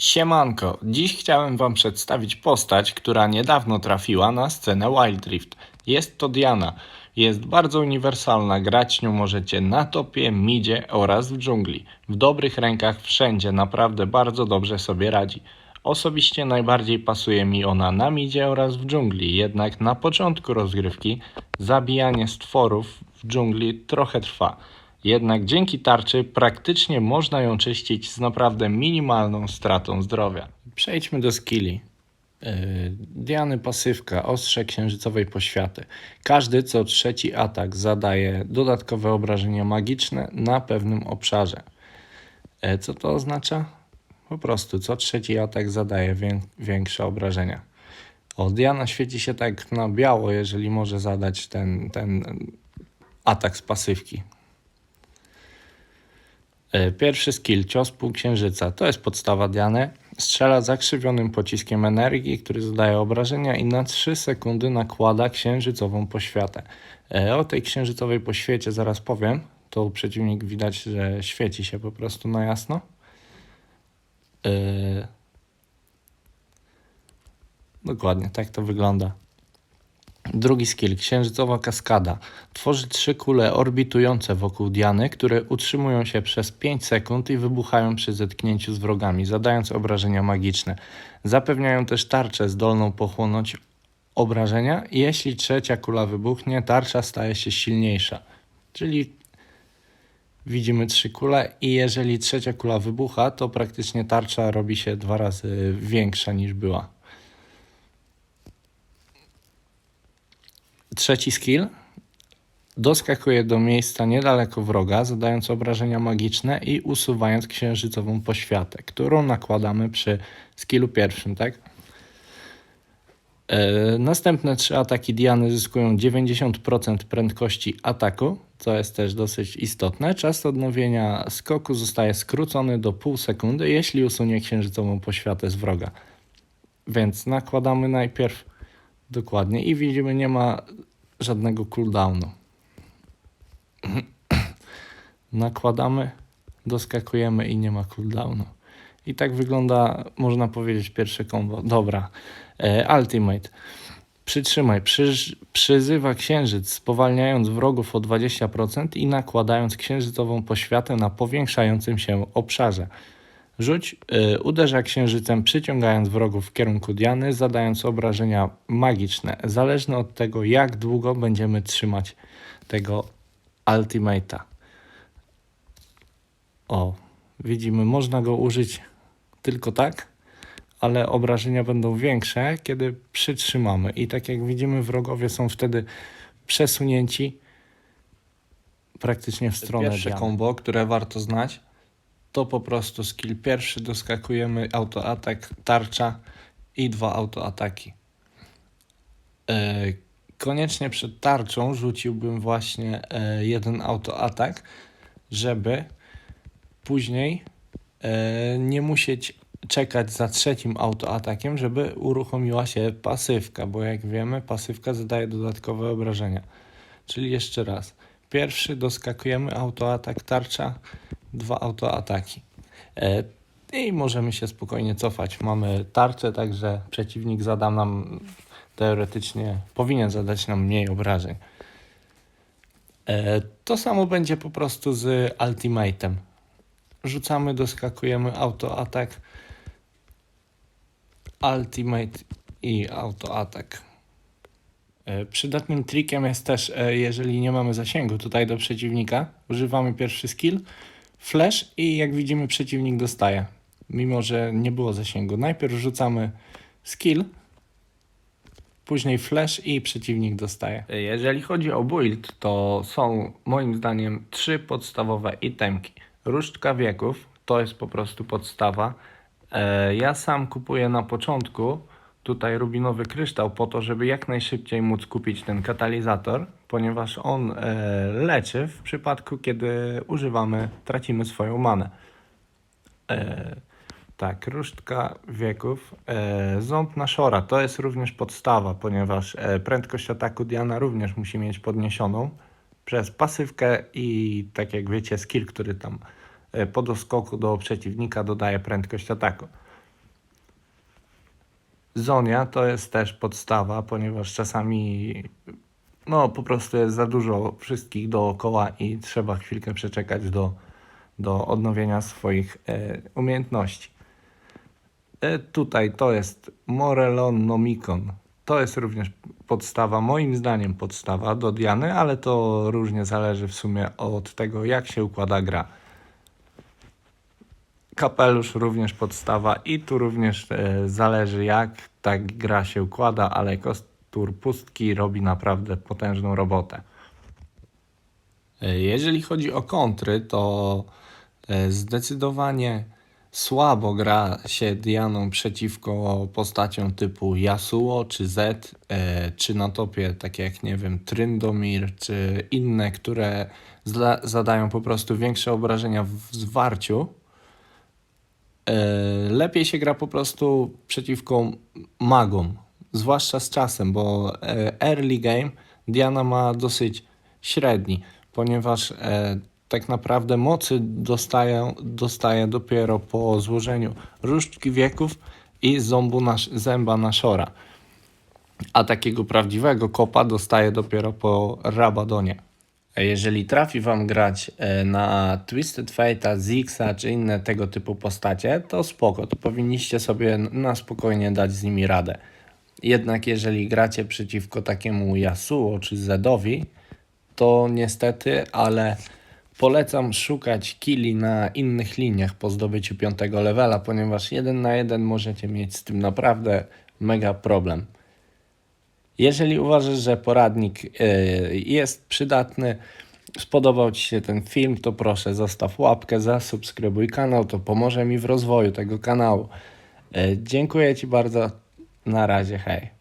Siemanko, dziś chciałem Wam przedstawić postać, która niedawno trafiła na scenę Wild Rift. Jest to Diana. Jest bardzo uniwersalna, grać nią możecie na topie, midzie oraz w dżungli. W dobrych rękach wszędzie, naprawdę bardzo dobrze sobie radzi. Osobiście najbardziej pasuje mi ona na midzie oraz w dżungli, jednak na początku rozgrywki zabijanie stworów w dżungli trochę trwa. Jednak dzięki tarczy praktycznie można ją czyścić z naprawdę minimalną stratą zdrowia. Przejdźmy do skilli. Yy, Diany pasywka, ostrze księżycowej poświaty. Każdy co trzeci atak zadaje dodatkowe obrażenia magiczne na pewnym obszarze. E, Co to oznacza? Po prostu co trzeci atak zadaje wię- większe obrażenia. O, Diana świeci się tak na biało, jeżeli może zadać ten, ten atak z pasywki. E, Pierwszy skill, cios półksiężyca. To jest podstawa Diany. Strzela zakrzywionym pociskiem energii, który zadaje obrażenia i na 3 sekundy nakłada księżycową poświatę. E, O tej księżycowej poświecie zaraz powiem. To przeciwnik widać, że świeci się po prostu na jasno. E, Dokładnie, tak to wygląda. Drugi skill, księżycowa kaskada. Tworzy trzy kule orbitujące wokół Diany, które utrzymują się przez 5 sekund i wybuchają przy zetknięciu z wrogami, zadając obrażenia magiczne. Zapewniają też tarczę zdolną pochłonąć obrażenia jeśli trzecia kula wybuchnie, tarcza staje się silniejsza. Czyli widzimy trzy kule i jeżeli trzecia kula wybucha, to praktycznie tarcza robi się dwa razy większa niż była. Trzeci skill. Doskakuje do miejsca niedaleko wroga, zadając obrażenia magiczne i usuwając księżycową poświatę, którą nakładamy przy skillu pierwszym, tak? E, Następne trzy ataki Diany zyskują 90% prędkości ataku, co jest też dosyć istotne. Czas odnowienia skoku zostaje skrócony do pół sekundy, jeśli usunie księżycową poświatę z wroga. Więc nakładamy najpierw dokładnie i widzimy, nie ma żadnego cooldownu. Nakładamy, doskakujemy i nie ma cooldownu. I tak wygląda, można powiedzieć, pierwsze combo. Dobra, e, Ultimate. Przytrzymaj, przyż, przyzywa księżyc, spowalniając wrogów o 20% i nakładając księżycową poświatę na powiększającym się obszarze. Rzuć, y, uderza księżycem, przyciągając wrogów w kierunku Diany, zadając obrażenia magiczne, zależne od tego, jak długo będziemy trzymać tego ultimate'a. O, widzimy, można go użyć tylko tak, ale obrażenia będą większe, kiedy przytrzymamy. I tak jak widzimy, wrogowie są wtedy przesunięci praktycznie w stronę Pierwsze Diany. combo, które warto znać, to po prostu skill pierwszy, doskakujemy, autoatak, tarcza i dwa autoataki. E, koniecznie przed tarczą rzuciłbym właśnie e, jeden autoatak, żeby później e, nie musieć czekać za trzecim autoatakiem, żeby uruchomiła się pasywka, bo jak wiemy, pasywka zadaje dodatkowe obrażenia. Czyli jeszcze raz. Pierwszy doskakujemy, autoatak, tarcza, dwa autoataki. E, I możemy się spokojnie cofać. Mamy tarczę, także przeciwnik zada nam teoretycznie, powinien zadać nam mniej obrażeń. E, To samo będzie po prostu z ultimatem. Rzucamy, doskakujemy, autoatak, ultimate i autoatak. E, Przydatnym trikiem jest też, jeżeli nie mamy zasięgu tutaj do przeciwnika, używamy pierwszy skill, flash i jak widzimy przeciwnik dostaje, mimo że nie było zasięgu. Najpierw rzucamy skill, później flash i przeciwnik dostaje. Jeżeli chodzi o build, to są moim zdaniem trzy podstawowe itemki. Różdżka wieków, to jest po prostu podstawa. E, Ja sam kupuję na początku tutaj rubinowy kryształ po to, żeby jak najszybciej móc kupić ten katalizator, ponieważ on e, leczy w przypadku, kiedy używamy, tracimy swoją manę. E, tak, różdżka wieków. E, ząb na szora to jest również podstawa, ponieważ prędkość ataku Diana również musi mieć podniesioną przez pasywkę i tak jak wiecie skill, który tam po doskoku do przeciwnika dodaje prędkość ataku. Zonia to jest też podstawa, ponieważ czasami no po prostu jest za dużo wszystkich dookoła i trzeba chwilkę przeczekać do, do odnowienia swoich e, umiejętności. E, tutaj to jest Morelon Nomicon. To jest również podstawa, moim zdaniem podstawa do Diany, ale to różnie zależy w sumie od tego, jak się układa gra. Kapelusz również podstawa i tu również e, zależy jak ta gra się układa, ale kostur pustki robi naprawdę potężną robotę. E, Jeżeli chodzi o kontry, to e, zdecydowanie słabo gra się Dianą przeciwko postaciom typu Yasuo czy Z, czy na topie takie jak nie wiem Tryndomir, czy inne, które zadają po prostu większe obrażenia w zwarciu. E, Lepiej się gra po prostu przeciwko magom, zwłaszcza z czasem, bo e, early game Diana ma dosyć średni, ponieważ e, tak naprawdę mocy dostaje, dostaje dopiero po złożeniu różdżki wieków i zębu na, zęba naszora. A takiego prawdziwego kopa dostaje dopiero po Rabadonie. Jeżeli trafi Wam grać e, na Twisted Fate'a, Zixa czy inne tego typu postacie, to spoko, to powinniście sobie na spokojnie dać z nimi radę. Jednak jeżeli gracie przeciwko takiemu Yasuo czy Zedowi, to niestety, ale polecam szukać killi na innych liniach po zdobyciu 5 levela, ponieważ jeden na jeden możecie mieć z tym naprawdę mega problem. Jeżeli uważasz, że poradnik y, jest przydatny, spodobał Ci się ten film, to proszę zostaw łapkę, zasubskrybuj kanał, to pomoże mi w rozwoju tego kanału. Y, Dziękuję Ci bardzo. Na razie, hej.